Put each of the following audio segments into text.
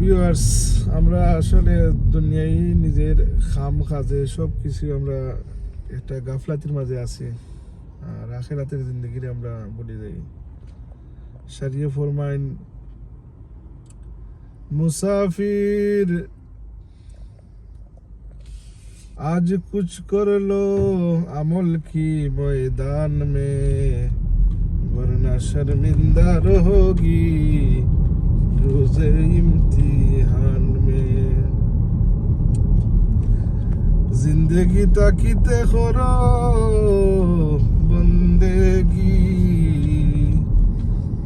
Viewers আমরা আসলে দুনিয়ায় নিজের খাম কাজে সব কিছু আমরা একটা গাফলাতির মাঝে আছি। আর আখেরাতের জিন্দগির আমরা বলি যাই সারিয়ে ফরমাইন মুসাফির। আজ কুছ করল আমল কি ময়দান মে? বরনা শর্মিন্দা রোগী। रोजे इम्तिहान में जिंदगी ताकिते करो बंदेगी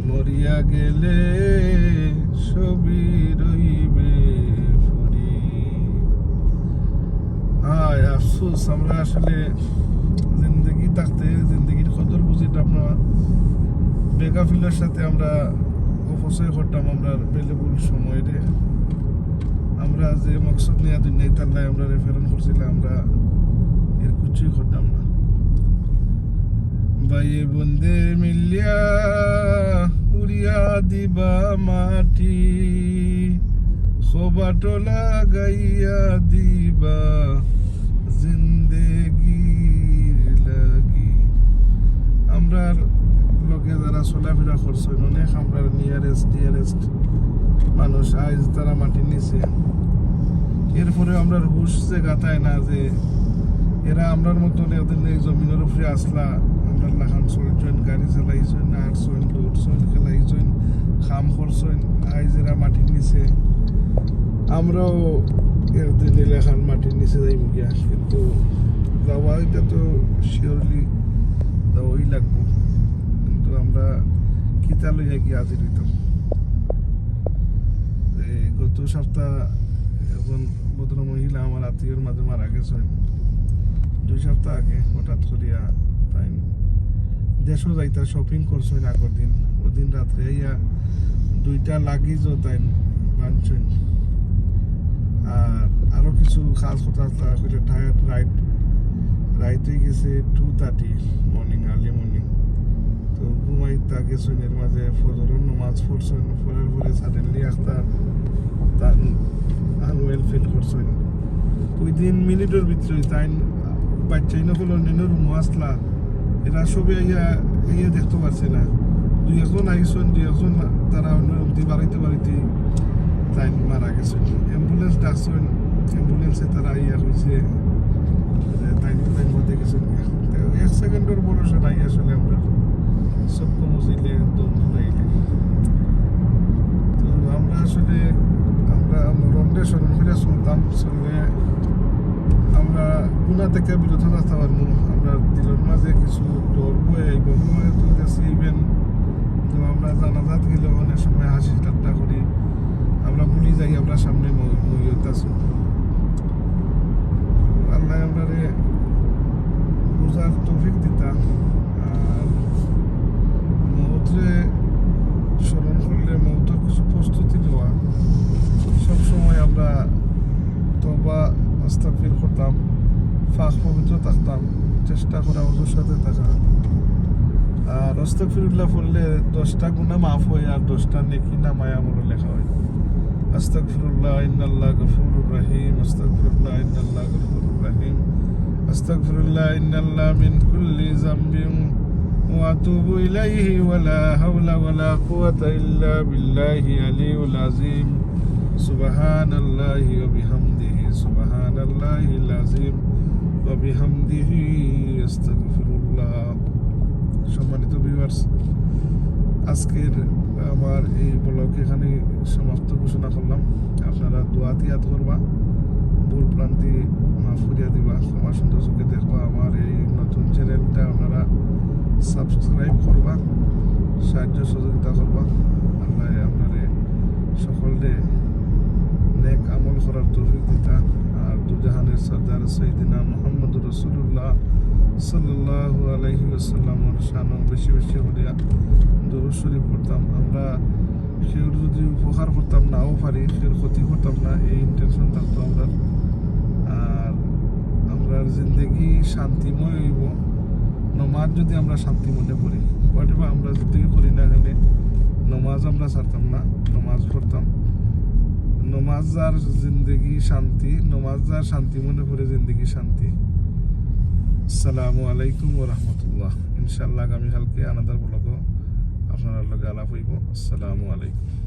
মরিয়া গেলে ছবি রইবে ফুরি হায় আফসোস আমরা আসলে জিন্দগি থাকতে জিন্দগির কদর বুঝিটা আমরা বেগাফিলের সাথে আমরা অপচয় করতাম আমরা বেলেবুল রে আমরা যে মকসদ নিয়ে দুনিয়ায় তাল্লাই আমরা রেফারেন করছিলাম, আমরা এর কিছুই করতাম না। বাইয়ে বন্দে মিলিয়া উড়িয়া দিবা মাটি খোবাটোলা গাইয়া দিবা জিন্দেগির লাগি। আমরার লোকে যারা চলাফেরা করছেন অনেক আমরা নিয়ারেস্ট ডিয়ারেস্ট মানুষ, আজ তারা মাটির নিচে। এরপরে আমরা হুশ যে গাতায় না যে এরা আমরার মতন এদের এই জমিনের উপরে আসলা। আমরা লাখান চলছেন গাড়ি চালাইছেন আটছেন দৌড়ছেন খেলাইছেন খাম করছেন আইজ এরা মাটির নিচে। আমরাও একদিন এলাকার মাটির নিচে যাইব গিয়া, কিন্তু যাওয়া এটা তো শিওরলি যাওয়াই লাগবো। আমরা কিতা লইয়া গিয়ে হাজির হইতাম। গত সপ্তাহ একজন ভদ্র মহিলা আমার আত্মীয়র মাঝে মারা গেছেন। দুই সপ্তাহ আগে হঠাৎ করিয়া তাই দেশও যাইতা শপিং করছেন আগর দিন। ওদিন রাত্রে ইয়া দুইটা লাগেজও তাই বানছেন। আর আরও কিছু খাস কথা টায়ার রাইড রাইতে গেছে two thirty morning early morning তো ঘুমাই তা গেছেন এর মাঝে ফজরের নামাজ পড়ছেন পড়ার পরে সাডেনলি একটা তার আনওয়েল ফিল করছেন ওই দিন মিনিটের ভিতরে তাই বাচ্চাই না হলো নেনের রুমো আসলা। এরা সবে ইয়া ইয়ে দেখতে পারছে না। দুই একজন আইসন, দুই একজন তারা অন্য রুমটি বাড়াইতে বাড়াইতে তাই মারা গেছে অ্যাম্বুলেন্স ডাকছেন অ্যাম্বুলেন্সে তারা ইয়া হয়েছে তাই তাই মধ্যে গেছেন এক সেকেন্ডের ভরসা নাই আসলে আমরা। সব কমজিলে দম যাইলে তো আমরা আসলে, আমরা স্মরণ করে চলতাম চললে আমরা গুণা থেকে বিরত থাকতে পারব আমরা দিলের মাঝে কিছু ডর বয়ে আইব তো গেছি ইভেন তো আমরা জানাজাত গেলে অনেক সময় হাসি ঠাট্টা করি। আমরা ভুলি যাই, আমরা সামনে মহিয়ত আছি আল্লাহ আমরা বোঝার তৌফিক দিতা আর মৌতরে স্মরণ করলে মৌতের কিছু প্রস্তুতি নেওয়া সবসময় আমরা তবা আস্তাকফির করতাম ফাঁক পবিত্র থাকতাম চেষ্টা করা ওজোর সাথে থাকা আর আস্তাকফিরুল্লাহ পড়লে দশটা গুণা মাফ হয় আর দশটা নেকি নামায় আমল লেখা হয় আস্তাকফিরুল্লাহ ইন্নাল্লাহ গফুরুর রহিম আস্তাকফিরুল্লাহ ইন্নাল্লাহ গফুরুর রহিম আস্তাকফিরুল্লাহ ইন্নাল্লাহ মিন কুল্লি জামবিন وأتوب إليه ولا حول ولا قوة إلا بالله العلي العظيم سبحان الله وبحمده سبحان الله العظيم وبحمده أستغفر الله সম্মানিত ভিউয়ার্স আজকের আমার এই ব্লগ এখানে সমাপ্ত ঘোষণা করলাম আপনারা দোয়া তিয়াদ করবা ভুল প্রান্তি মাফ করিয়া দিবা আমার সুন্দর চোখে দেখবা আমার এই নতুন চ্যানেলটা আপনারা সাবস্ক্রাইব করবা সাহায্য সহযোগিতা করবা আল্লাহ আপনারে সকলে নেক আমল করার তৌফিক দিতা আর দুজাহানের সর্দার সৈদিনা মোহাম্মদ রসুল্লাহ সাল্লাল্লাহু আলাইহি ওয়াসাল্লামর শানও বেশি বেশি হলিয়া দরুদ শরীফ পড়তাম আমরা সেও যদি উপকার করতাম নাও পারি সের ক্ষতি করতাম না, এই ইন্টেনশন থাকতো আমরা আর আমরা জিন্দগি শান্তিময় হইব। নমাজ যদি আমরা শান্তি মনে করি। হোয়াটেভার আমরা যদি করি না এখানে নমাজ আমরা ছাড়তাম না, নমাজ পড়তাম। নমাজ আর জিন্দগি শান্তি নমাজ আর শান্তি মনে করে জিন্দগি শান্তি। আসসালামু আলাইকুম ও রহমতুল্লাহ। ইনশাল্লাহ আগামীকালকে আনাদার ব্লগও আপনার লগে আলাপ হইব। আসসালামু আলাইকুম।